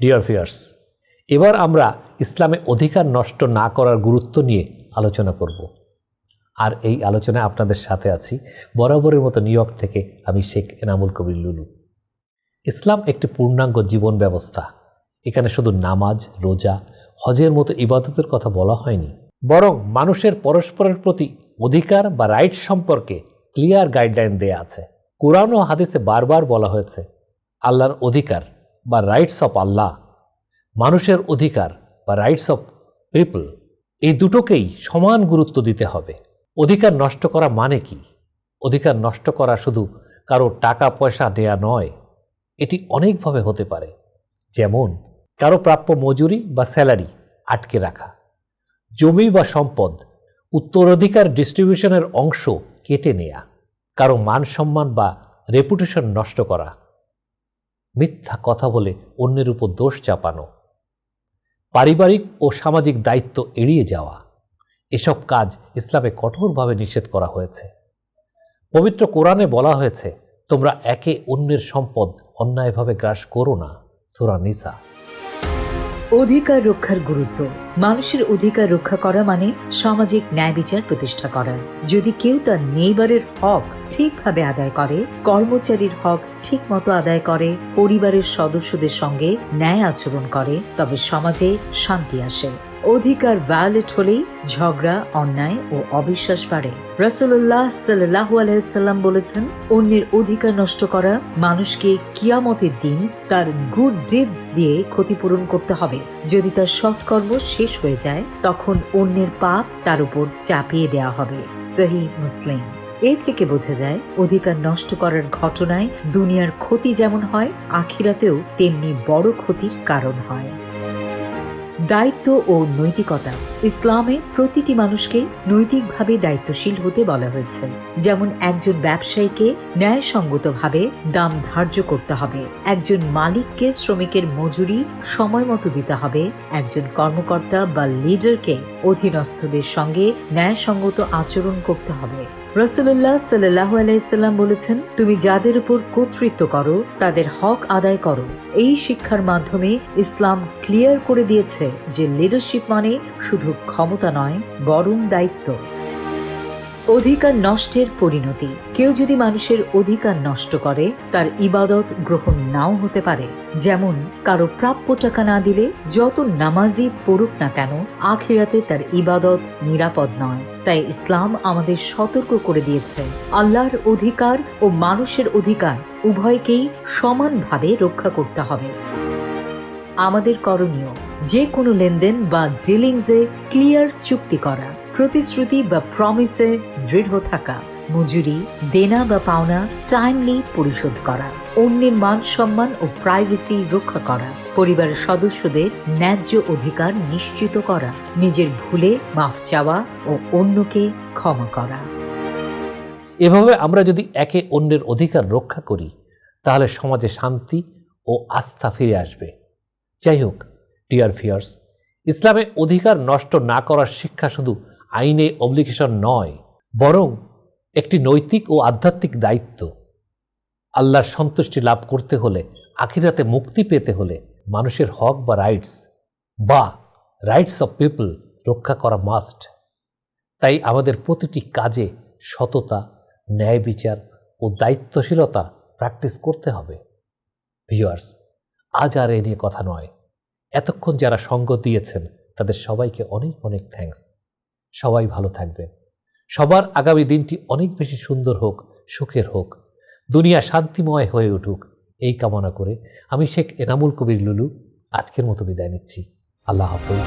Deer fierce এবার আমরা ইসলামে অধিকার নষ্ট না করার গুরুত্ব নিয়ে আলোচনা করব। আর এই আলোচনায় আপনাদের সাথে আছি বরাবরের মতো নিউ ইয়র্ক থেকে আমি শেখ এনামুল কবির লুলু। ইসলাম একটি পূর্ণাঙ্গ জীবন ব্যবস্থা। এখানে শুধু নামাজ, রোজা, হজের মতো ইবাদতের কথা বলা হয়নি, বরং মানুষের পরস্পরের প্রতি অধিকার বা রাইট সম্পর্কে ক্লিয়ার গাইডলাইন দেয়া আছে। কোরআন ও হাদিসে বারবার বলা হয়েছে, আল্লাহর অধিকার বা রাইটস অফ আল্লাহ মানুষের অধিকার বা রাইটস অফ পিপল এই দুটোকেই সমান গুরুত্ব দিতে হবে। অধিকার নষ্ট করা মানে কি? অধিকার নষ্ট করা শুধু কারও টাকা, পয়সা দেয়া নয়, এটি অনেকভাবে হতে পারে। যেমন, কারও প্রাপ্য মজুরি বা স্যালারি আটকে রাখা। জমি বা সম্পদ উত্তরাধিকার ডিস্ট্রিবিউশনের অংশ কেটে নেয়া। কারও মান সম্মান বা রেপুটেশন নষ্ট করা। মিথ্যা কথা বলে অন্যের উপর দোষ চাপানো। পারিবারিক ও সামাজিক দায়িত্ব এড়িয়ে যাওয়া। এসব কাজ ইসলামে কঠোরভাবে নিষেধ করা হয়েছে। পবিত্র কোরআনে বলা হয়েছে, তোমরা একে অন্যের সম্পদ অন্যায়ভাবে গ্রাস করো না, সুরা নিসা। অধিকার রক্ষার গুরুত্ব। মানুষের অধিকার রক্ষা করা মানে সামাজিক ন্যায় বিচার প্রতিষ্ঠা করা। যদি কেউ তার নেইবারের হক ঠিকভাবে আদায় করে, কর্মচারীর হক ঠিক মতো আদায় করে, পরিবারের সদস্যদের সঙ্গে ন্যায় আচরণ করে, তবে সমাজে শান্তি আসে। অধিকার ভায়োলেট হলেই ঝগড়া, অন্যায় ও অবিশ্বাস বাড়ে। রাসুল্লাহ সাল্লাহ আলাইসাল্লাম বলেছেন, অন্যের অধিকার নষ্ট করা মানুষকে কিয়ামতের দিন তার গুড ডিডস দিয়ে ক্ষতিপূরণ করতে হবে। যদি তার সৎকর্ম শেষ হয়ে যায়, তখন অন্যের পাপ তার উপর চাপিয়ে দেওয়া হবে। সহি মুসলিম। এ থেকে বোঝা যায়, অধিকার নষ্ট করার ঘটনায় দুনিয়ার ক্ষতি যেমন হয়, আখিরাতেও তেমনি বড় ক্ষতির কারণ হয়। দায়িত্ব ও নৈতিকতা। ইসলামে প্রতিটি মানুষকে নৈতিকভাবে দায়িত্বশীল হতে বলা হয়েছে। যেমন একজন ব্যবসায়ীকে ন্যায়সঙ্গতভাবে দাম ধার্য করতে হবে, একজন মালিককে শ্রমিকের মজুরি সময় মতো দিতে হবে, একজন কর্মকর্তা বা লিডারকে অধীনস্থদের সঙ্গে ন্যায়সঙ্গত আচরণ করতে হবে। রসুল্লাহ সাল্লাহ আলাইসাল্লাম বলেছেন, তুমি যাদের উপর কর্তৃত্ব করো, তাদের হক আদায় করো। এই শিক্ষার মাধ্যমে ইসলাম ক্লিয়ার করে দিয়েছে যে লিডারশিপ মানে শুধু ক্ষমতা নয়, বরং দায়িত্ব। অধিকার নষ্টের পরিণতি। কেউ যদি মানুষের অধিকার নষ্ট করে, তার ইবাদত গ্রহণ নাও হতে পারে। যেমন, কারও প্রাপ্য টাকা না দিলে, যত নামাজি পড়ুক না কেন, আখিরাতে তার ইবাদত নিরাপদ নয়। তাই ইসলাম আমাদের সতর্ক করে দিয়েছে। আল্লাহর অধিকার ও মানুষের অধিকার উভয়কেই সমানভাবে রক্ষা করতে হবে। আমাদের করণীয়, যে কোনো লেনদেন বা ডিলিংসে ক্লিয়ার চুক্তি করা। প্রতিশ্রুতি বা প্রমিসে দৃঢ় থাকা, মজুরি, দেনা বা পাওনা টাইমলি পরিশোধ করা, অন্যের মান সম্মান ও প্রাইভেসি রক্ষা করা, পরিবারের সদস্যদের ন্যায্য অধিকার নিশ্চিত করা, নিজের ভুলে মাফ চাওয়া ও অন্যকে ক্ষমা করা। এভাবে আমরা যদি একে অন্যের অধিকার রক্ষা করি, তাহলে সমাজে শান্তি ও আস্থা ফিরে আসবে। যাই হোক ডিয়ার ফিয়ার্স ইসলামে অধিকার নষ্ট না করার শিক্ষা শুধু আইনে অব্লিগেশন নয়, বরং একটি নৈতিক ও আধ্যাত্মিক দায়িত্ব। আল্লাহর সন্তুষ্টি লাভ করতে হলে, আখিরাতে মুক্তি পেতে হলে মানুষের হক বা রাইটস বা রাইটস অফ পিপল রক্ষা করা মাস্ট তাই আমাদের প্রতিটি কাজে সততা, ন্যায় বিচার ও দায়িত্বশীলতা প্র্যাকটিস করতে হবে। ভিউয়ার্স আজ আর এ নিয়ে কথা নয়। এতক্ষণ যারা সঙ্গ দিয়েছেন, তাদের সবাইকে অনেক অনেক থ্যাঙ্কস সবাই ভালো থাকবেন। সবার আগামী দিনটি অনেক বেশি সুন্দর হোক, সুখের হোক। দুনিয়া শান্তিময় হয়ে উঠুক, এই কামনা করে আমি শেখ এনামুল কবির লুলু আজকের মতো বিদায় নিচ্ছি। আল্লাহ হাফেজ।